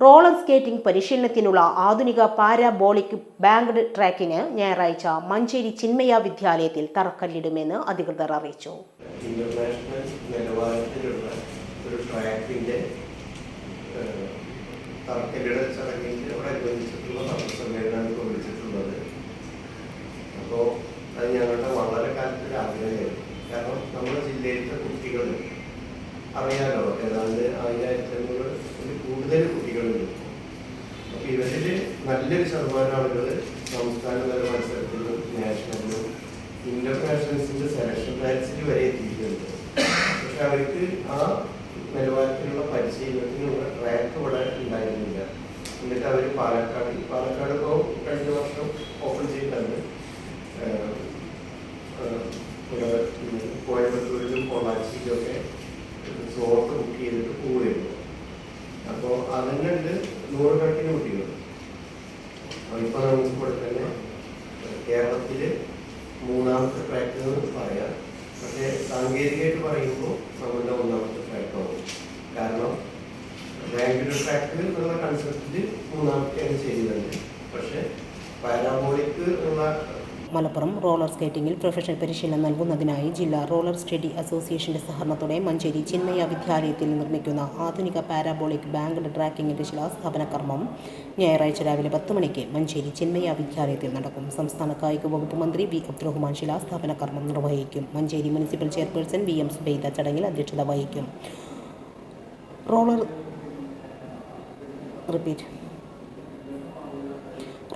Roller skating പരിശീലനത്തിനുള്ള ആധുനിക parabolic banked ട്രാക്കിന് ഞായറാഴ്ച മഞ്ചേരി ചിന്മയ വിദ്യാലയത്തിൽ തറക്കല്ലിടുമെന്ന് അധികൃതർ അറിയിച്ചു. ഇന്റർനാഷണൽ ഒരു അപ്പോൾ വളരെ കാരണം അറിയാലോ ഏതാണ്ട് ആയിരത്തി അഞ്ഞൂറ് കൂടുതൽ ഇവരിൽ നല്ലൊരു ശതമാനം ആളുകൾ സംസ്ഥാന തല മത്സരത്തിലും നാഷണലിലും ഇന്റർനാഷണൽസിന്റെ സെലക്ഷൻ ബാച്ചിൽ വരെ എത്തിയിട്ടുണ്ട്. പക്ഷെ അവർക്ക് ആ നിലവാരത്തിലുള്ള പരിശീലനത്തിനുള്ള ട്രാക്ക് ഇവിടെ ഉണ്ടായിരുന്നില്ല. എന്നിട്ട് അവർ പാലക്കാട് പാലക്കാട് ഇപ്പോൾ കഴിഞ്ഞ വർഷം ഓപ്പൺ ചെയ്തിട്ടുണ്ട് കോയമ്പത്തൂരിലും പൊള്ളാച്ചിയിലും ഒക്കെ സ്ലോട്ട് ബുക്ക് ചെയ്തിട്ട് പോവുകയുള്ളൂ അപ്പോൾ അതിനുണ്ട് നൂറുകണക്കിന് കുട്ടികൾ. ഇപ്പോൾ നമുക്ക് ഇവിടെ തന്നെ കേരളത്തിൽ മൂന്നാമത്തെ ട്രാക്ക് എന്ന് പറയാം. പക്ഷേ സാങ്കേതികമായിട്ട് പറയുമ്പോൾ നമ്മളുടെ ഒന്നാമത്തെ ട്രാക്കാവും കാരണം ബാങ്കിന്റെ ട്രാക്ക് എന്നുള്ള കൺസെപ്റ്റിൽ മൂന്നാമത്തെയാണ് ചെയ്യുന്നത് പക്ഷേ പാരാബോളിക് എന്നുള്ള മലപ്പുറം റോളർ സ്കേറ്റിംഗിൽ പ്രൊഫഷണൽ പരിശീലനം നൽകുന്നതിനായി ജില്ലാ റോളർ സ്റ്റഡി അസോസിയേഷന്റെ സഹകരണത്തോടെ മഞ്ചേരി ചിന്മയ വിദ്യാലയത്തിൽ നിർമ്മിക്കുന്ന ആധുനിക പാരാബോളിക് ബാങ്ക് ട്രാക്കിംഗിന്റെ ശിലാസ്ഥാപന കർമ്മം ഞായറാഴ്ച രാവിലെ പത്ത് മണിക്ക് മഞ്ചേരി ചിന്മയ വിദ്യാലയത്തിൽ നടക്കും. സംസ്ഥാന കായിക വകുപ്പ് മന്ത്രി വി അബ്ദുറഹ്മാൻ ശിലാസ്ഥാപന കർമ്മം നിർവഹിക്കും. Manjeri municipal chairperson V M Zubaida ചടങ്ങിൽ അധ്യക്ഷത വഹിക്കും. Roller repeat.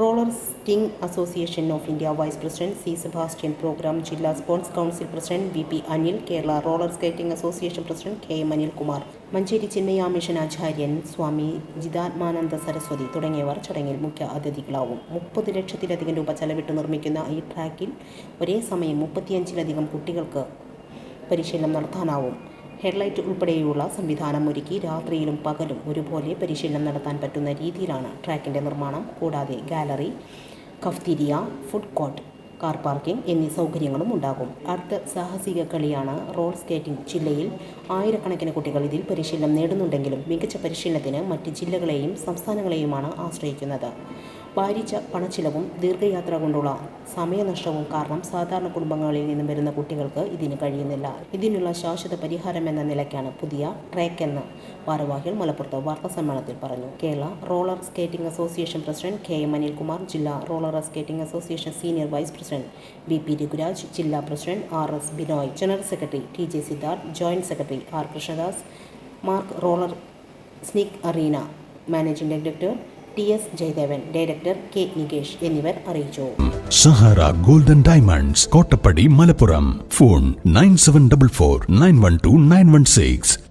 Roller skating association of India vice president C Sebastian programme ജില്ലാ sports council president V P Anil Kerala roller skating association president K M Anilkumar Manjeri Chinmaya mission ആചാര്യൻ സ്വാമി ജിതാത്മാനന്ദ സരസ്വതി തുടങ്ങിയവർ ചടങ്ങിൽ മുഖ്യ അതിഥികളാവും. മുപ്പത് ലക്ഷത്തിലധികം രൂപ ചെലവിട്ട് നിർമ്മിക്കുന്ന ഈ ട്രാക്കിൽ ഒരേ സമയം മുപ്പത്തിയഞ്ചിലധികം കുട്ടികൾക്ക് പരിശീലനം നടത്താനാവും. ഹെഡ്ലൈറ്റ് ഉൾപ്പെടെയുള്ള സംവിധാനം ഒരുക്കി രാത്രിയിലും പകലും ഒരുപോലെ പരിശീലനം നടത്താൻ പറ്റുന്ന രീതിയിലാണ് ട്രാക്കിന്റെ നിർമ്മാണം. കൂടാതെ gallery cafeteria food court car parking എന്നീ സൗകര്യങ്ങളും ഉണ്ടാകും. അടുത്ത സാഹസിക കളിയാണ് റോഡ് സ്കേറ്റിംഗ്. ജില്ലയിൽ ആയിരക്കണക്കിന് കുട്ടികൾ ഇതിൽ പരിശീലനം നേടുന്നുണ്ടെങ്കിലും മികച്ച പരിശീലനത്തിന് മറ്റ് ജില്ലകളെയും സംസ്ഥാനങ്ങളെയുമാണ് ആശ്രയിക്കുന്നത്. ഭാരിച്ച പണച്ചിലവും ദീർഘയാത്ര കൊണ്ടുള്ള സമയനഷ്ടവും കാരണം സാധാരണ കുടുംബങ്ങളിൽ നിന്നും വരുന്ന കുട്ടികൾക്ക് ഇതിന് കഴിയുന്നില്ല. ഇതിനുള്ള ശാശ്വത പരിഹാരം എന്ന നിലയ്ക്കാണ് പുതിയ ട്രാക്ക് എന്ന് ഭാരവാഹികൾ മലപ്പുറത്ത് വാർത്താ സമ്മേളനത്തിൽ പറഞ്ഞു. Kerala roller skating association president K M Anilkumar ജില്ലാ roller skating association senior vice president B P Raghuraj ജില്ലാ president R S Binoy general secretary T J Siddharth joint secretary R Krishnadas Mark roller sneak arena managing director T S Jayadevan director K Nikesh എന്നിവർ അറിയിച്ചു. Sahara golden diamonds Kottappadi Malappuram. Phone nine seven double four nine one two nine one six.